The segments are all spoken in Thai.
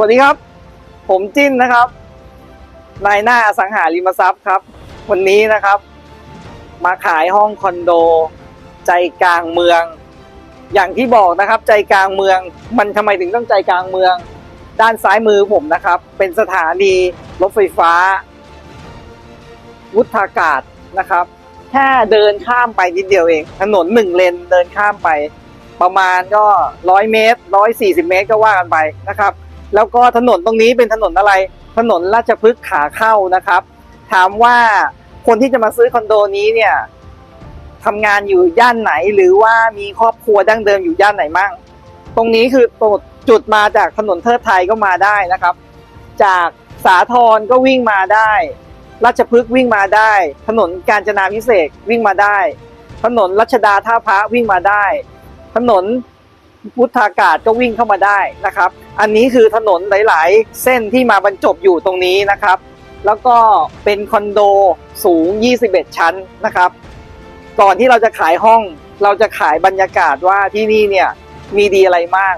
สวัสดีครับ ผมจิ้นนะครับนายหน้าอสังหาริมทรัพย์ครับ วันนี้นะครับ มาขายห้องคอนโด ใจกลางเมือง อย่างที่บอกนะครับ ใจกลางเมือง มันทำไมถึงต้องใจกลางเมือง ด้านซ้ายมือผมนะครับ เป็นสถานีรถไฟฟ้า วุฒากาศนะครับแค่เดินข้ามไปนิดเดียวเอง ถนนหนึ่งเลนเดินข้ามไป ประมาณก็ร้อยเมตรร้อยสี่สิบเมตรก็ว่ากันไปนะครับ แล้วก็ถนนตรงนี้เป็นถนนอะไร ถนนราชพฤกษ์ขาเข้านะครับ ถามว่าคนที่จะมาซื้อคอนโดนี้เนี่ยทำงานอยู่ย่านไหนหรือว่ามีครอบครัวดั้งเดิมอยู่ย่านไหนมั่ง ตรงนี้คือจุดมาจากถนนเทิดไทยก็มาได้นะครับ จากสาทรก็วิ่งมาได้ ราชพฤกษ์วิ่งมาได้ ถนนกาญจนาพิเศษวิ่งมาได้ ถนนรัชดาท่าพระวิ่งมาได้ ถนน พุทธากาศก็วิ่งเข้ามาได้นะครับ อันนี้คือถนนหลาย ๆ เส้นที่มาบรรจบอยู่ตรงนี้นะครับ แล้วก็เป็นคอนโดสูง 21 ชั้นนะครับ ก่อนที่เราจะขายห้องเราจะขายบรรยากาศว่าที่นี่เนี่ยมีดีอะไรบ้าง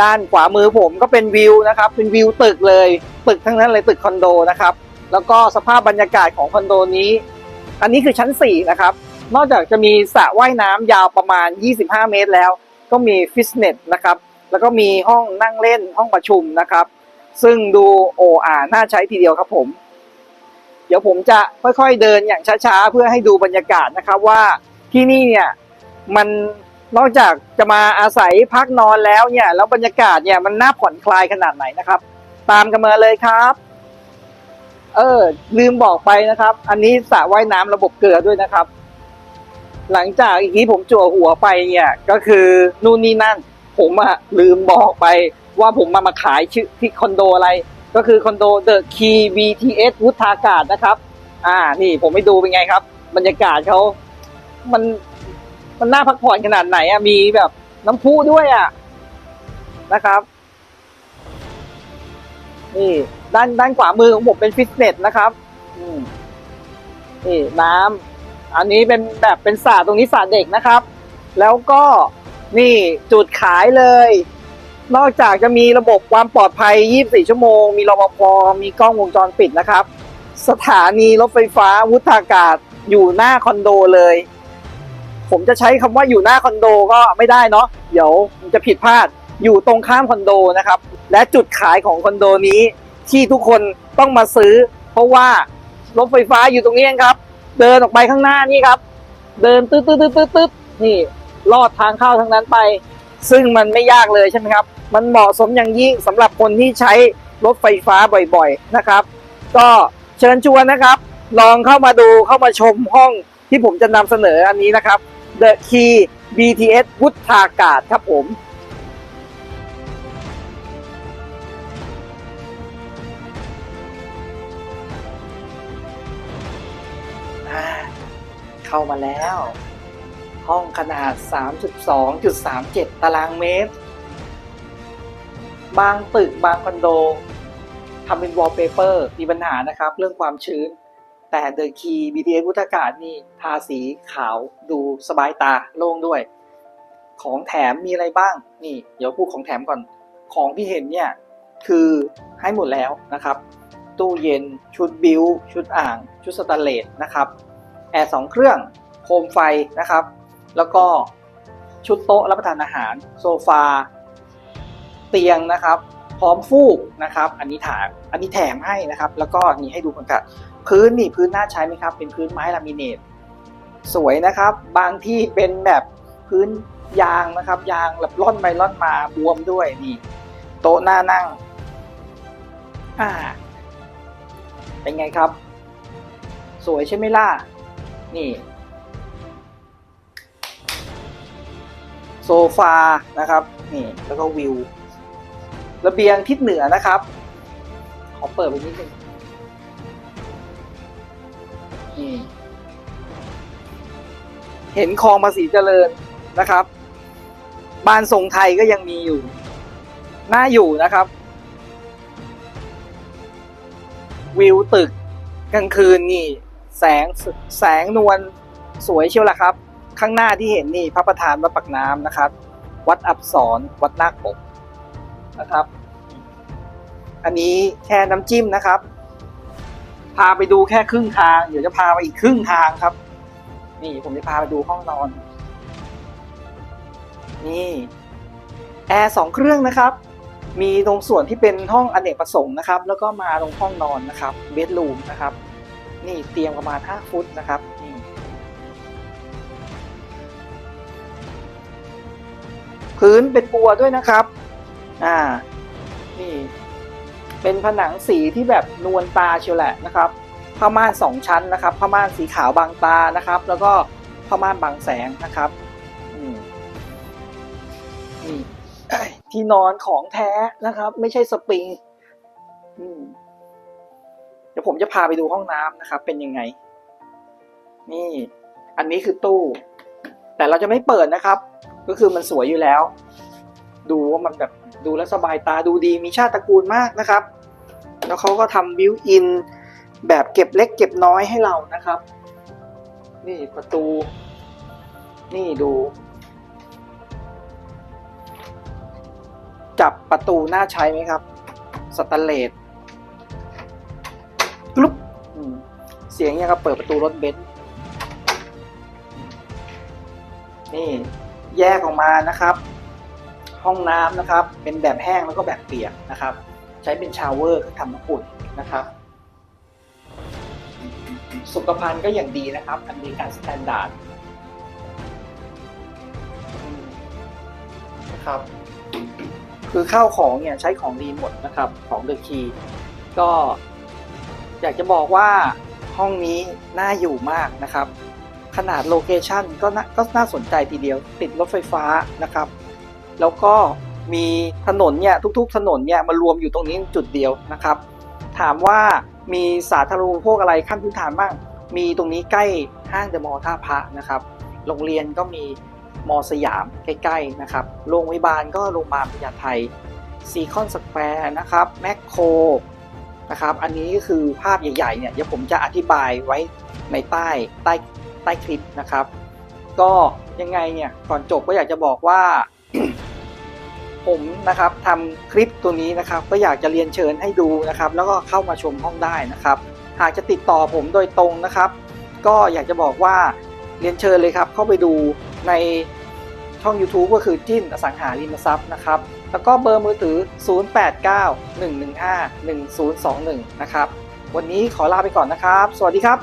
ด้านขวามือผมก็เป็นวิวนะครับ เป็นวิวตึกเลย ตึกทั้งนั้นเลยตึกคอนโดนะครับ แล้วก็สภาพบรรยากาศของคอนโดนี้ อันนี้คือชั้น 4 นะครับ นอกจากจะมีสระว่ายน้ำยาวประมาณ 25 เมตรแล้ว ก็มีฟิตเนสนะครับ แล้วก็มีห้องนั่งเล่นห้องประชุมนะครับ ซึ่งดูโออาน่าใช้ทีเดียวครับผม เดี๋ยวผมจะค่อยๆเดินอย่างช้าๆ เพื่อให้ดูบรรยากาศนะครับว่าที่นี่เนี่ยมันนอกจากจะมาอาศัยพักนอนแล้วเนี่ยแล้วบรรยากาศเนี่ยมันน่าผ่อนคลายขนาดไหนนะครับ ตามกันมาเลยครับ เออลืมบอกไปนะครับ อันนี้สระว่ายน้ำระบบเกลือด้วยนะครับ หลังจากอีกทีผมจั่วหัวไปเนี่ยก็คือนู่นนี่นั่น ผมอะลืมบอกไปว่าผมมามาขายชื่อที่คอนโดอะไร ก็คือคอนโด The Key BTS วุฒากาศนะครับ อ่านี่ผมไปดูเป็นไงครับ บรรยากาศเขามันมันน่าพักผ่อนขนาดไหนอะมีแบบน้ำพุด้วยอะนะครับนี่ด้านด้านขวามือของผมเป็นฟิตเนสนะครับนี่น้ำ อันนี้เป็นแบบเป็นสระตรงนี้สระเด็กนะครับ แล้วก็นี่จุดขายเลย นอกจากจะมีระบบความปลอดภัย 24 ชั่วโมง มีรปภมีกล้องวงจรปิดนะครับ สถานีรถไฟฟ้าวุฒากาศอยู่หน้าคอนโดเลย ผมจะใช้คำว่าอยู่หน้าคอนโดก็ไม่ได้เนาะเดี๋ยวจะผิดพลาดอยู่ตรงข้ามคอนโดนะครับ และจุดขายของคอนโดนี้ที่ทุกคนต้องมาซื้อ เพราะว่ารถไฟฟ้าอยู่ตรงนี้ครับ เดินออกไปข้างหน้านี่ครับ เดินตืดตืดตืดตืดตืดนี่ลอดทางเข้าทางนั้นไป ซึ่งมันไม่ยากเลยใช่ไหมครับ มันเหมาะสมอย่างยิ่งสำหรับคนที่ใช้รถไฟฟ้าบ่อยๆนะครับ ก็เชิญชวนนะครับ ลองเข้ามาดูเข้ามาชมห้องที่ผมจะนำเสนออันนี้นะครับ The Key BTS วุฒากาศครับผม เข้ามาแล้ว ห้องขนาด 3.2.37 ตารางเมตร บางตึกบางคอนโดทำเป็นวอลเปเปอร์มีปัญหานะครับ เรื่องความชื้น แต่เดอะคีย์ BTS พุทธากาศนี่ทาสีขาวดูสบายตาโล่งด้วย ของแถมมีอะไรบ้าง นี่ เดี๋ยวพูดของแถมก่อน ของที่เห็นเนี่ย คือให้หมดแล้วนะครับ ตู้เย็นชุดบิวชุดอ่าง ชุดสแตนเลสนะครับ แอร์สองเครื่องโคมไฟนะครับ แล้วก็ชุดโต๊ะรับประทานอาหาร โซฟา เตียงนะครับ พร้อมฟูกนะครับ อันนี้ถามอันนี้แถมให้นะครับ แล้วก็นี่ให้ดูกันกันพื้นนี่พื้นน่าใช้ไหมครับ เป็นพื้นไม้ลามิเนตสวยนะครับ บางที่เป็นแบบพื้นยางนะครับ ยางแบบล่อนไปล่อนมาบวมด้วยนี่ โต๊ะหน้านั่งอ่าเป็นไงครับ สวยใช่ไหมล่ะ นี่โซฟานะครับนี่แล้วก็วิวระเบียงทิศเหนือนะครับ ขอเปิดไปนิดนึงนี่เห็นคลองภาษีเจริญนะครับ บ้านทรงไทยก็ยังมีอยู่น่าอยู่นะครับ วิวตึกกลางคืนนี่ แสงแสงนวลสวยเชียวล่ะครับ ข้างหน้าที่เห็นนี่พระประธานวัดปักน้ำนะครับ วัดอับสรวัดนาคปกนะครับ อันนี้แค่น้ำจิ้มนะครับ พาไปดูแค่ครึ่งทาง เดี๋ยวจะพาไปอีกครึ่งทางครับ นี่ผมจะพาไปดูห้องนอน นี่แอร์สองเครื่องนะครับ มีตรงส่วนที่เป็นห้องอเนกประสงค์นะครับ แล้วก็มาตรงห้องนอนนะครับ เบดรูมนะครับ นี่เตียงประมาณ 5 ฟุตนะครับนี่พื้นเป็นบัวด้วยนะครับ อ่า นี่ เป็นผนังสีที่แบบนวลตาเชียวแหละนะครับผ้าม่านสองชั้นนะครับผ้าม่านสีขาวบางตานะครับ แล้วก็ผ้าม่านบางแสงนะครับอืมนี่เอ้ยที่นอนของแท้นะครับ ไม่ใช่สปริง อืมเดี๋ยวผมจะพาไปดูห้องน้ำนะครับ เป็นยังไง นี่ อันนี้คือตู้ แต่เราจะไม่เปิดนะครับ ก็คือมันสวยอยู่แล้ว ดูว่ามันแบบดูแลวสบายตาดูดีมีชาติตระกูลมากนะครับ แล้วเขาก็ทำบิวอินแบบเก็บเล็กเก็บน้อยให้เรานะครับ นี่ประตู นี่ดู จับประตูน่าใช้ไหมครับ สแตนเลส สียงเนี่ยครับเปิดประตูรถเบนซ์นี่แยกออกมานะครับ ห้องน้ำนะครับ เป็นแบบแห้งแล้วก็แบบเปียกนะครับ ใช้เป็นชาวเวอร์ทำน้ำอุ่นนะครับ สุขภัณฑ์ก็อย่างดีนะครับอเมริกันสแตนดาร์ดนะครับคือข้าวของเนี่ยใช้ของดีหมดนะครับของเดอะคีก็อยากจะบอกว่า ห้องนี้น่าอยู่มากนะครับ ขนาดโลเคชันก็น่าก็น่าสนใจทีเดียวติดรถไฟฟ้านะครับ แล้วก็มีถนนเนี่ยทุกๆ ถนนเนี่ยมารวมอยู่ตรงนี้จุดเดียวนะครับ ถามว่ามีสาธารณูปโภคอะไรขั้นพื้นฐานบ้าง มีตรงนี้ใกล้ห้างเดอะมอลล์ท่าพระนะครับ โรงเรียนก็มีมอสยามใกล้ๆนะครับ โรงพยาบาลก็โรงพยาบาลพญาไทซีคอนสแควร์นะครับ แมคโคร นะครับ อันนี้ก็คือภาพใหญ่ๆเนี่ยเดี๋ยวผมจะอธิบายไว้ในใต้ใต้ใต้คลิปนะครับ ก็ยังไงเนี่ยก่อนจบก็อยากจะบอกว่า ผมนะครับทำคลิปตัวนี้นะครับ ก็อยากจะเรียนเชิญให้ดูนะครับ แล้วก็เข้ามาชมห้องได้นะครับ หากจะติดต่อผมโดยตรงนะครับ ก็อยากจะบอกว่าเรียนเชิญเลยครับ เข้าไปดูใน ช่อง YouTube ก็คือจิ้นอสังหาริมทรัพย์นะครับ แล้วก็เบอร์มือถือ 0891151021 นะครับ วันนี้ขอลาไปก่อนนะครับ สวัสดีครับ